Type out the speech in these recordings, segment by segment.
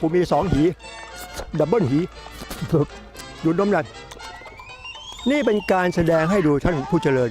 กูมีสองหี ดับเบิลหีดูนมนั่นนี่เป็นการแสดงให้ดูท่านผู้เจริญ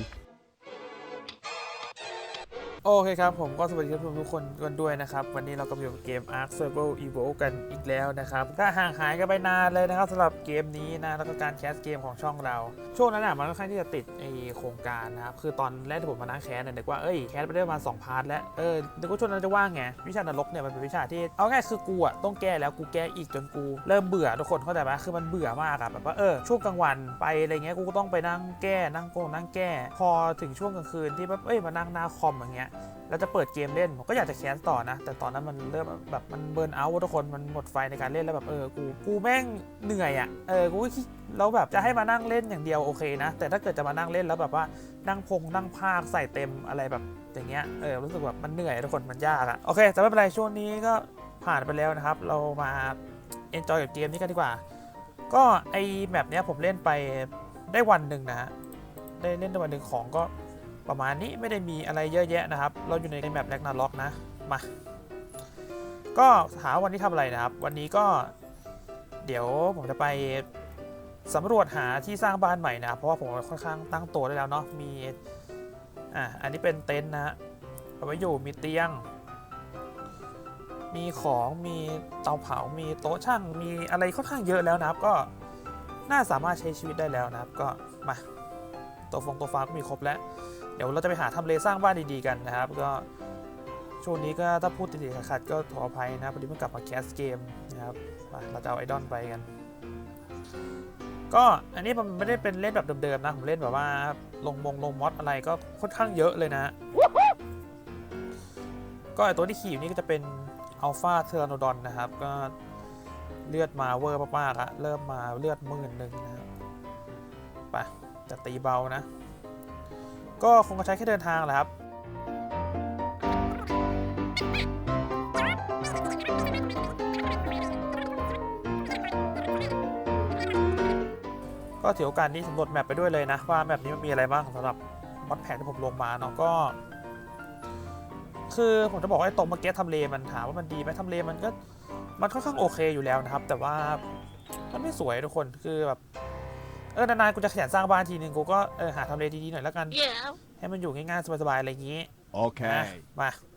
โอเคครับ ผมก็สวัสดีท่านผู้ชมทุกคนกันด้วยนะครับ วันนี้เราก็อยู่กับเกม Ark Survival Evolve กันอีกแล้วนะครับ ก็ห่างหายกันไปนานเลยนะครับสำหรับเกมนี้นะ แล้วก็การแคสเกมของช่องเรา ช่วงนั้นอะมันค่อนข้างที่จะติดไอโครงการนะครับ คือตอนแรกที่ผมมานั่งแคสเนี่ยนึกว่าเอ้ยแคสไปได้ประมาณ2พาร์ทแล้ว เออนึกว่าช่วงนั้นจะว่างไง วิชานรกเนี่ยมันเป็นวิชาที่เอาง่ายคือกูอะต้องแก้แล้วกูแก้อีกจนกู เริ่มเบื่อทุกคนเข้าใจไหมคือมันเบื่อมากอะแบบว่าเออช่วงกลางวันไปอะไรเงี้ยกูก็ต้องไปนั่งแก้นั่งโกงนั่งแก้ พอถึงช่วงกลางคืนที่แบบเอ้ยมานั่งหน้าคอมอย่างเงี้ยแล้วจะเปิดเกมเล่นผมก็อยากจะแคสต่อนะ แต่ตอนนั้นมันเริ่มแบบมันเบิร์นเอาท์ทุกคนมันหมดไฟในการเล่นแล้วแบบเออกูกูแม่งเหนื่อยอะ่ะเออกูก็คิดแล้วแบบจะให้มานั่งเล่นอย่างเดียวโอเคนะ แต่ถ้าเกิดจะมานั่งเล่นแล้วแบบว่านั่งพงนั่งภาคใส่เต็มอะไรแบบอย่างเงี้ยเออรู้สึกแบบมันเหนื่อยทุกคนมันยากอะ่ะโอเค แต่ไม่เป็นไรช่วงนี้ก็ผ่านไปแล้วนะครับ เรามาเอนจอยกับเกมนี้กันดีกว่า ก็ไอแมปเนี้ยผมเล่นไปได้วันหนึ่งนะฮะได้เล่นได้วันหนึ่งของก็ ประมาณนี้ไม่ได้มีอะไรเยอะแยะนะครับ เราอยู่ในแมปแรกนาล็อกนะ มา ก็หาวันนี้ทำอะไรนะครับ วันนี้ก็เดี๋ยวผมจะไปสำรวจหาที่สร้างบ้านใหม่นะ เพราะว่าผมค่อนข้างตั้งตัวได้แล้วเนาะ มี อะอันนี้เป็นเต็นท์นะฮะเอาไว้อยู่ มีเตียง มีของ มีเตาเผา มีโต๊ะช่าง มีอะไรค่อนข้างเยอะแล้วนะครับ ก็น่าสามารถใช้ชีวิตได้แล้วนะครับ ก็มา ตัวฟงตัวฟ้าก็มีครบแล้ว เดี๋ยวเราจะไปหาทำเลสร้างบ้านดีๆกันนะครับ ก็ช่วงนี้ก็ถ้าพูดติดๆขัดๆก็ขออภัยนะพอดีเพิ่งกลับมาแคสเกมนะครับเราจะเอาไอดอลไปกัน ก็อันนี้มันไม่ได้เป็นเล่นแบบเดิมๆนะ ผมเล่นแบบว่าลงมงลงมอดอะไรก็ค่อนข้างเยอะเลยนะ ก็ไอตัวที่ขี่อยู่นี่ก็จะเป็นอัลฟาเทอร์โนดอนนะครับ ก็เลือดมาเวอร์มากๆอะเริ่มมาเลือดหมื่นหนึ่งนะครับไปจะตีเบานะ ก็คงจะใช้แค่เดินทางแหละครับก็ถือโอกาสนี้สำรวจแมปไปด้วยเลยนะ ว่าแมปนี้มันมีอะไรบ้างสำหรับมอดแพกที่ผมลงมาเนาะก็ คือผมจะบอกว่าไอ้ตรงเมื่อกี้ทำเลมันถามว่ามันดีไหมทำเลมันก็มันค่อนข้างโอเคอยู่แล้วนะครับ แต่ว่ามันไม่สวยทุกคนคือแบบ เออนานๆกูจะขยันสร้างบ้านทีนึงกูก็เออหาทำเลดีๆหน่อยแล้วกัน Yeah. ให้มันอยู่ง่ายๆสบายๆอะไรอย่างนี้ Okay. มาเพรา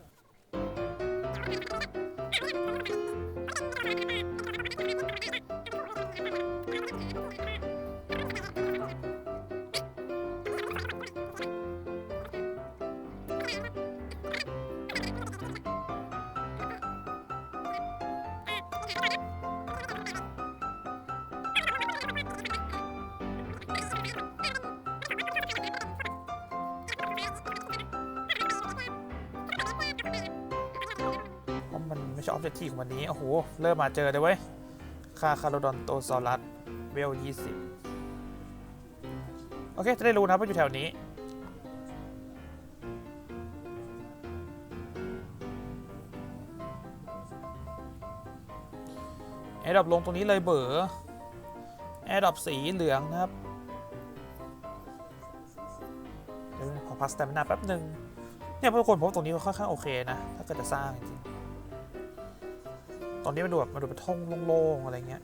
ออบเจกตีของวันนี้ โอ้โห เริ่มมาเจอเลยเว้ย คาคาโรดอนโตซอรัสเวล20โอเค จะได้รู้นะว่าอยู่แถวนี้ แอร์ดรอปลงตรงนี้เลยเบอร์แอร์ดรอปสีเหลืองนะครับ เดี๋ยวขอพักสเตมินาแป๊บหนึ่งเนี่ยทุกคนผมว่าตรงนี้ค่อนข้างโอเคนะ ถ้าเกิดจะสร้างจริง ตอนนี้มันดูแบบมันดูเป็นท่องโล่งๆอะไรเงี้ย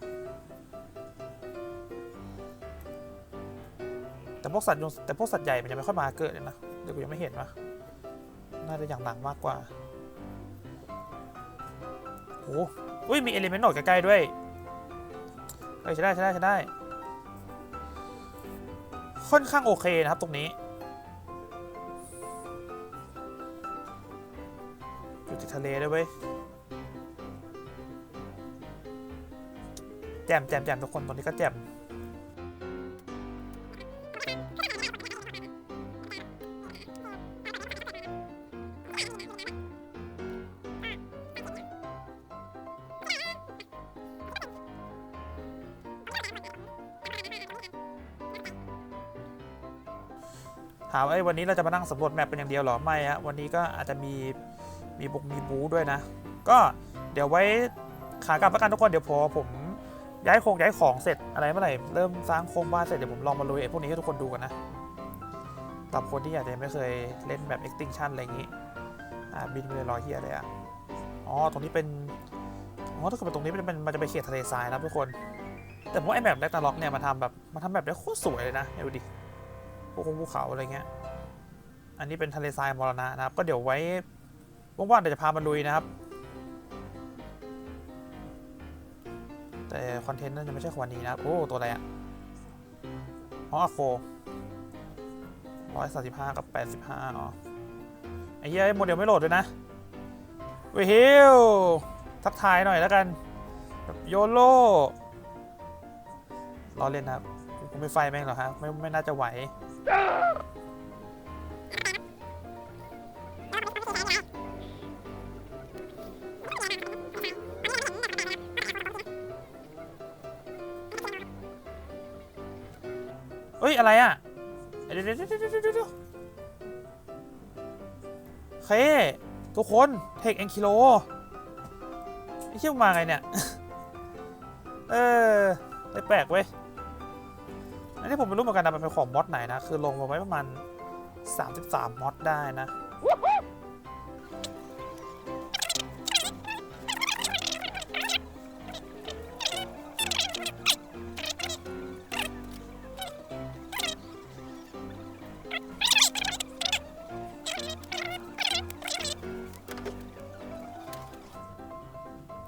แต่พวกสัตว์แต่พวกสัตว์ใหญ่มันยังไม่ค่อยมาเกิดเลยนะเดี๋ยวกูยังไม่เห็นวะน่าจะอย่างหลังมากกว่าโอ้อุ้ยมีเอลิเมนต์หนดใกล้ๆด้วยเฮ้ใช้ได้ใช้ได้ใช้ได้ ค่อนข้างโอเคนะครับตรงนี้อยู่ติดทะเลด้วยเว้ย แจมแจมแจมทุกคนตรงนี้ก็แจมถามว่าไอ้วันนี้เราจะมานั่งสำรวจแมปเป็นอย่างเดียวหรอไม่ฮะวันนี้ก็อาจจะมีมีบุกมีบูด้วยนะ ก็เดี๋ยวไว้ขากลับแล้วกันทุกคนเดี๋ยวพอผม ย้ายโครงย้ายของเสร็จอะไรเมื่อไหร่เริ่มสร้างโครงบ้านเสร็จเดี๋ยวผมลองมาลุยพวกนี้ให้ทุกคนดูกันนะสำหรับคนที่อาจจะไม่เคยเล่นแบบ extinction อะไรอย่างนี้อ่าบินไปเลยรอเฮียเลยอะอ๋อตรงนี้เป็นอ๋อถ้าเกิดไปตรงนี้มันจะเป็นมันจะไปเขตทะเลทรายนะทุกคน แต่ผมว่าไอ้แบบแรกตาล็อกเนี่ยมาทำแบบมาทำแบบได้โคตรสวยเลยนะดูดิพวกภูเขาอะไรเงี้ยอันนี้เป็นทะเลทรายมรณะนะครับ ก็เดี๋ยวไว้ว่างๆเดี๋ยวจะพามาลุยนะครับ แต่คอนเทนต์น่าจะไม่ใช่ของวันนี้นะ โอ้ ตัวอะไรอะอ๋ออะโคร้อยสามสิบห้ากับแปดสิบห้าอ๋อ ไอ้เหี้ยโมเดลไม่โหลดด้วยนะเวฮิวทักทายหน่อยแล้วกันโยโลรอเล่นนะครับกูไม่ไฟแม่งหรอกครับไม่ไม่น่าจะไหว อะไรอะเดี๋ยวเดี๋ยวเดี๋ยวเดี๋ยวเคทุกคนเทคเอ็นคิโลไอ้เชี่ยมาไงเนี่ย เออแปลกเว้ยอันนี้ผมไม่รู้เหมือนกันนะมันเป็นของมอดไหนนะ คือลงมาไว้ประมาณ 33มอดได้นะ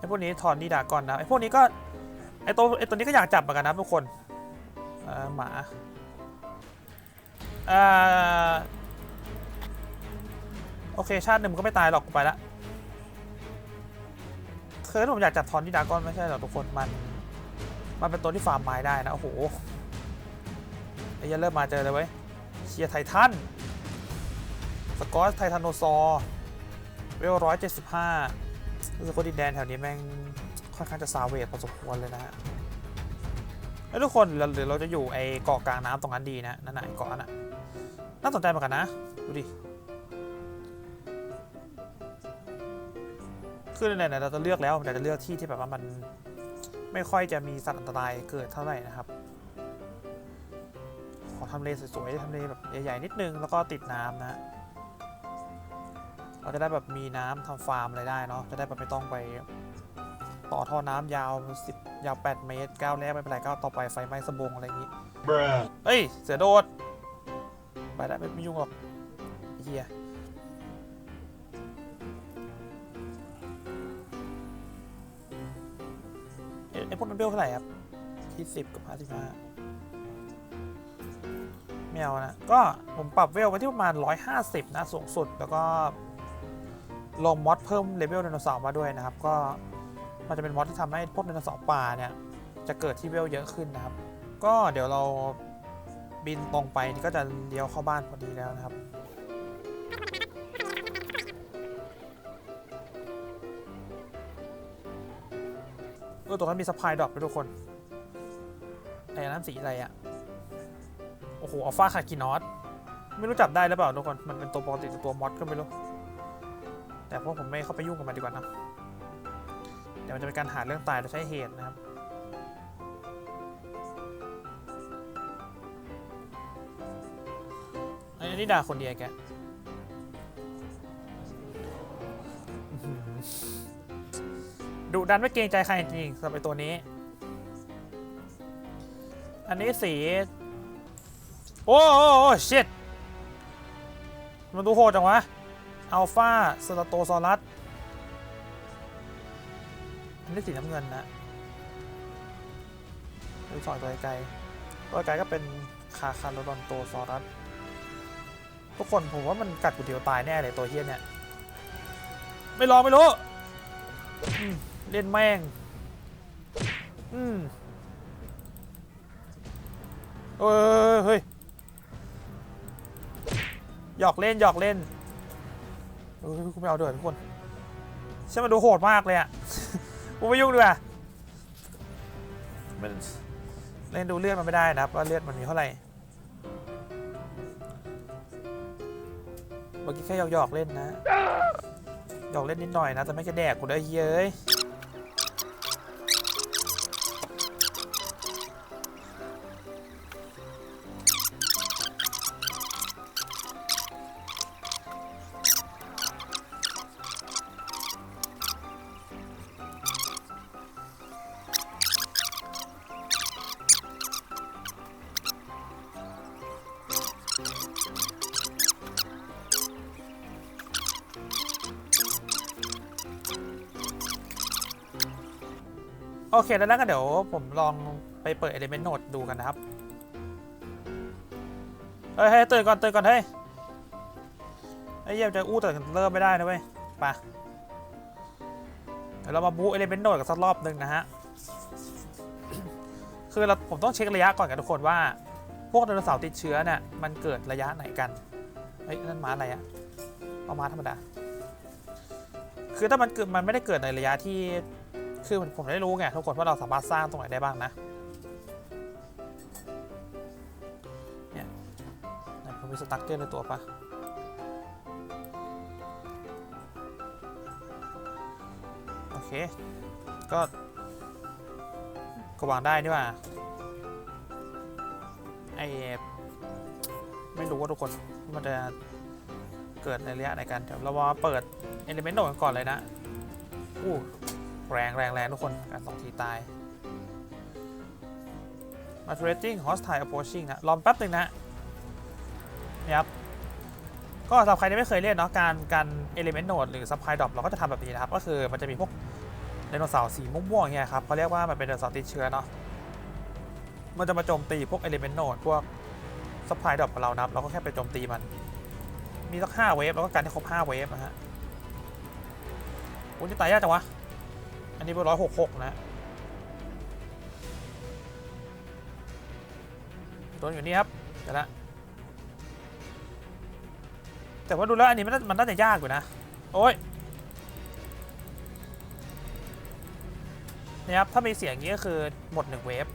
พวกนี้ถอนนี่ดากอนนะไอ้พวกนี้ก็ไอ้ตัวไอ้ตัวนี้ก็อยากจับเหมือนกันนะทุกคนเออหมาเออโอเคชาติหนึ่งก็ไม่ตายหรอกกูไปละเคยผมอยากจับทอนนี่ดากอนไม่ใช่หรอทุกคนมัน มันเป็นตัวที่ฟาร์มไม้ได้นะ โอ้โหไอ้ยันเริ่มมาเจอเลยเว้ยเชียร์ไททันสกอตไททันโนซอร์เวลร้อยเจ็ดสิบห้า รู้สึกว่าดินแดนแถวนี้แม่งค่อนข้างจะซาเวทพอสมควรเลยนะฮะแล้วทุกคนเดี๋ยวเดี๋ยวเราจะอยู่ไอ้เกาะกลางน้ำตรงนั้นดีนะนั่นไอ้เกาะนั่นน่ะน่าสนใจเหมือนกันนะ ดูดิคือไหนๆเราจะเลือกแล้วเราจะเลือกที่ที่แบบว่ามันไม่ค่อยจะมีสัตว์อันตรายเกิดเท่าไหร่นะครับ ขอทำเลสวยๆทำเลแบบใหญ่ๆนิดนึงแล้วก็ติดน้ำนะ เราจะได้แบบมีน้ำทำฟาร์มอะไรได้เนาะจะได้แบบไม่ต้องไป ต่อท่อน้ำยาว10ยาว 8 เมตรก้าวแรกไม่เป็นไรก้าวต่อไปไฟไหม้สะบงอะไรอย่างนี้ Bruh. เฮ้ย เสือโดด ไปได้ไม่ไม่ยุ่งหรอกไอ้เฮียเอ๊ะไอ้พวกนั้นเบลเท่าไหร่ครับที่สิบกับห้าสิบห้าไม่เอานะ ก็ผมปรับเวลไว้ที่ประมาณ 150 นะสูงสุด แล้วก็ ลงมอดเพิ่มเลเวลไดโนเสาร์มาด้วยนะครับ ก็มันจะเป็นมอดที่ทำให้พวกไดโนเสาร์ป่าเนี่ยจะเกิดที่เวลเยอะขึ้นนะครับ ก็เดี๋ยวเราบินตรงไปก็จะเลี้ยวเข้าบ้านพอดีแล้วนะครับเออตรงนั้นมีสปายดรอปด้วยทุกคนไอ้นั้นสีอะไรอะโอ้โหอัลฟาคากินอสไม่รู้จับได้หรือเปล่าทุกคน มันเป็นตัวปกติตัวมอดก็ไม่รู้ แต่พวกผมไม่เข้าไปยุ่งกับมันดีกว่านะเดี๋ยวมันจะเป็นการหาเรื่องตายโดยใช้เหตุนะครับ อันนี้ด่าคนเดียวแกดุดันไม่เกรงใจใครจริงๆสำหรับตัวนี้ อันนี้สี โอ้โอ้โอ้ชิตมันดูโหดจังวะ อัลฟาสตาโตซอรัสอันนี้สีน้ำเงินนะดูสอยตัวไกลตัวไกลก็เป็นคาคาโรดอนโตซอรัสทุกคนผมว่ามันกัดกูเดียวตายแน่เลยตัวเฮี้ยเนี่ย ไม่รอไม่รู้เล่นแม่ง อืมเอ้ยเฮ้ย หยอกเล่นหยอกเล่น กูไม่เอาด้วยทุกคนใช่มันดูโหดมากเลยอะกูไม่ยุ่งด้วยมันเล่นดูเลือดมันไม่ได้นะครับว่าเลือดมันมีเท่าไหร่เมื่อกี้แค่หยอกๆเล่นนะหยอกเล่นนิดหน่อยนะแต่ไม่จะแดกกูได้เย้ย เคแล้วก็เดี๋ยวผมลองไปเปิด Element Node ดูกันนะครับ เฮ้ยเฮ้ยตื่นก่อนตื่นก่อนเฮ้ยไอ้เหี้ยจะอู้แต่เริ่มไม่ได้นะเว้ยไปเดี๋ยวเรามาบู Element Node กันสักรอบหนึ่งนะฮะ คือเราผมต้องเช็คระยะก่อนกันทุกคนว่า พวกไดโนเสาร์ติดเชื้อเนี่ยมันเกิดระยะไหนกันเฮ้ยนั่นม้าอะไรอะเอาม้าธรรมดา คือถ้ามันเกิดมันไม่ได้เกิดในระยะที่ คือผมได้รู้ไงทุกคนว่าเราสามารถสร้างตรงไหนได้บ้างนะเนี่ยไหนผมมีสตั๊กเกอร์ในตัวปะโอเค ก็ก็วางได้นี่ว่าไอไม่รู้ว่าทุกคนมันจะเกิดในระยะไหนกันเดี๋ยวเรามาเปิด Element Node กันก่อนเลยนะอู้ แรงแรงแรงทุกคนการสองทีตาย Maturating Hostile Approaching นะรอแป๊บหนึ่งนะนี่ครับก็สำหรับใครที่ไม่เคยเล่นเนาะการการ Element Node หรือ Supply Drop เราก็จะทำแบบนี้นะครับ ก็คือมันจะมีพวกไดโนเสาร์สีม่วงๆเนี่ยครับเขาเรียกว่ามันเป็นไดโนเสาร์ติดเชื้อเนาะมันจะมาโจมตีพวก Element Node พวก Supply Drop ของเรานะครับเราก็แค่ไปโจมตีมัน มีสัก5เวฟแล้วก็การที่ครบ5เวฟนะฮะโอ้ยนี่ตายยากจังวะ อันนี้เป็นร้อยหกหกนะโดนอยู่นี่ครับเดี๋ยวละแต่ว่าดูแล้วอันนี้มันน่ามันน่าจะยากอยู่นะ โอ้ยนี่ครับถ้ามีเสียงอย่างนี้ก็คือหมดหนึ่งเวฟ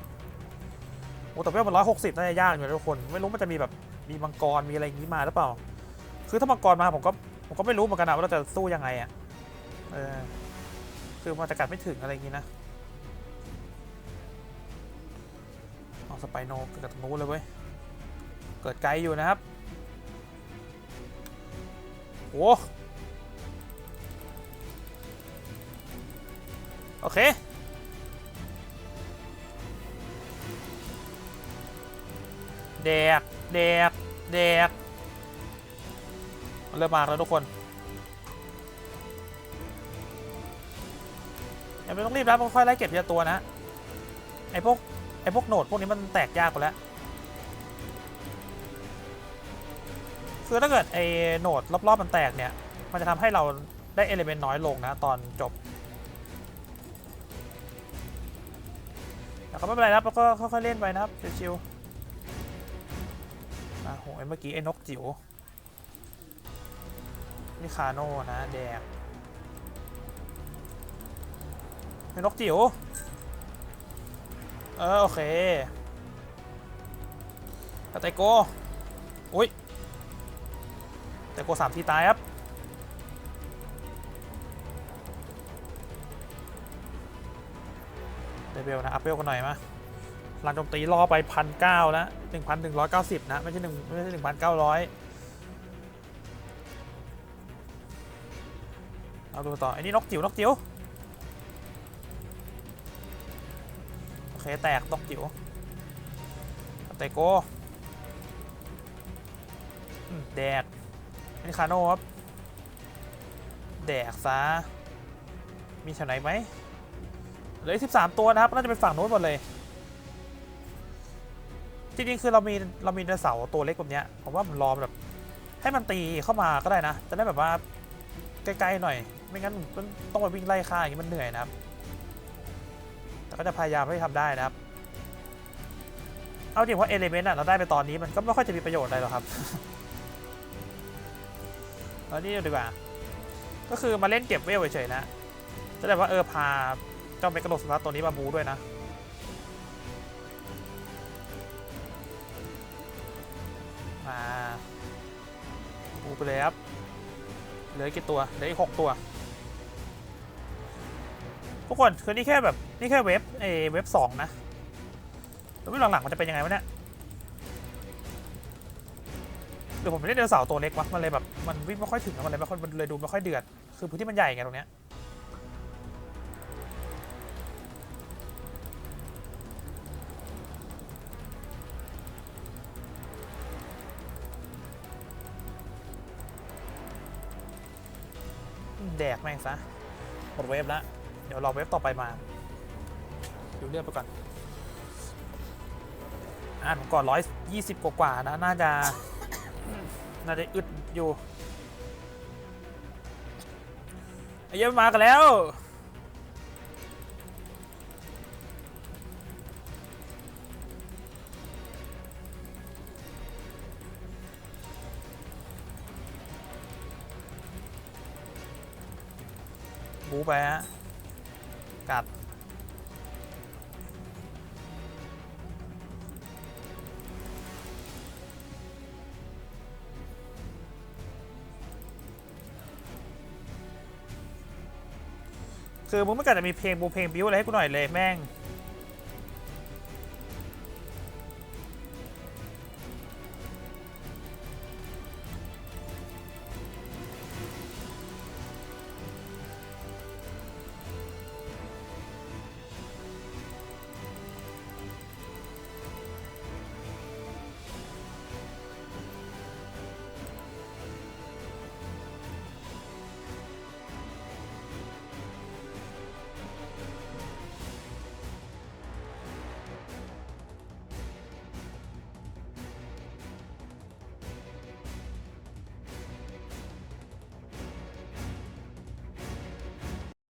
โอ้แต่เวฟมันร้อยหกสิบน่าจะยากอยู่นะทุกคน ไม่รู้มันจะมีแบบมีมังกรมีอะไรอย่างนี้มาหรือเปล่า คือถ้ามังกรมาผมก็ผมก็ไม่รู้เหมือนกันนะว่าเราจะสู้ยังไงอะเออ คือมันจะกัดไม่ถึงอะไรอย่างนี้นะเอาสไปโนเกิดตรงนู้นเลยเว้ย เกิดไกลอยู่นะครับโอ้โอเคแดกแดกแดกเริ่มมาแล้วทุกคน อย่าไม่ต้องรีบนะค่อยๆไล่เก็บทีละตัวนะไอ้พวกไอ้พวกโหนดพวกนี้มันแตกยากกว่าแล้วคือถ้าเกิดไอ้โหนดรอบๆมันแตกเนี่ย มันจะทำให้เราได้เอลิเมนต์น้อยลงนะ ตอนจบ แต่ก็ไม่เป็นไรนะครับแล้วก็ค่อยๆเล่นไปนะครับชิวๆอะโหไอ้เมื่อกี้ไอ้นกจิ๋วนี่คาโน่นะ แดง เป็นนกจิ๋ว เออ โอเคกระไตโกอุ้ยแต่โกสามทีตายครับ เดเบลนะ อัพเวลกันหน่อยมาลังโจมตีล่อไปพันเก้าแล้วหนึ่งพันหนึ่งร้อยเก้าสิบนะ ไม่ใช่หนึ่งไม่ใช่หนึ่งพันเก้าร้อยเอาดูต่อไอ้นี่นกจิ๋วนกจิ๋ว เคแตกตกจิ๋วเตโกแดกเป็นคาโนครับ แดกซะมีแถวไหนไหมเหลือสิบสามตัวนะครับ น่าจะเป็นฝั่งโน้นหมดเลย จริงๆ คือเรามีเรามีไดโนเสาร์ตัวเล็กแบบเนี้ยผมว่าผมรอแบบ ให้มันตีเข้ามาก็ได้นะ จะได้แบบว่าใกลๆหน่อย ไม่งั้นมันต้องไปวิ่งไล่ฆ่าอย่างนี้มันเหนื่อยนะครับ ก็จะพยายามให้ทำได้นะครับ เอาจริงว่าเอเลเมนต์อะเราได้ไปตอนนี้มันก็ไม่ค่อยจะมีประโยชน์อะไรหรอกครับแล้วนี่ดีกว่า ก็คือมาเล่นเก็บเวลเฉยๆนะจะได้ว่าเออพาเจ้าเมกะโดสลัดตัวนี้มาบูด้วยนะมาบูไปเลยครับ เหลือกี่ตัว เหลืออีกหกตัว ทุกคนคือนี่แค่แบบนี่แค่เว็บเอเว็บสองนะแล้วเว็บหลังๆมันจะเป็นยังไงวะเนี่ยหรือผมไม่ได้เดินเสาตัวเล็กวะมันเลยแบบมันวิ่งไม่ค่อยถึงมันเลยไม่ค่อยมันเลยดูไม่ค่อยเดือดคือพื้นที่มันใหญ่ไงตรงเนี้ยแดกแม่งซะหมดเวฟแล้ว เดี๋ยวรอเวฟต่อไปมาดูเลือดไปก่อนอ่านผมก่อนร้อยยี่สิบกว่าๆนะ น่าจะ น่าจะอึดอยู่ไอ้เหี้ยมันมากันแล้วบูไปฮะ กัดคือมึงไม่กัดจะมีเพลงบูเพลงบิวอะไรให้กูหน่อยเลยแม่ง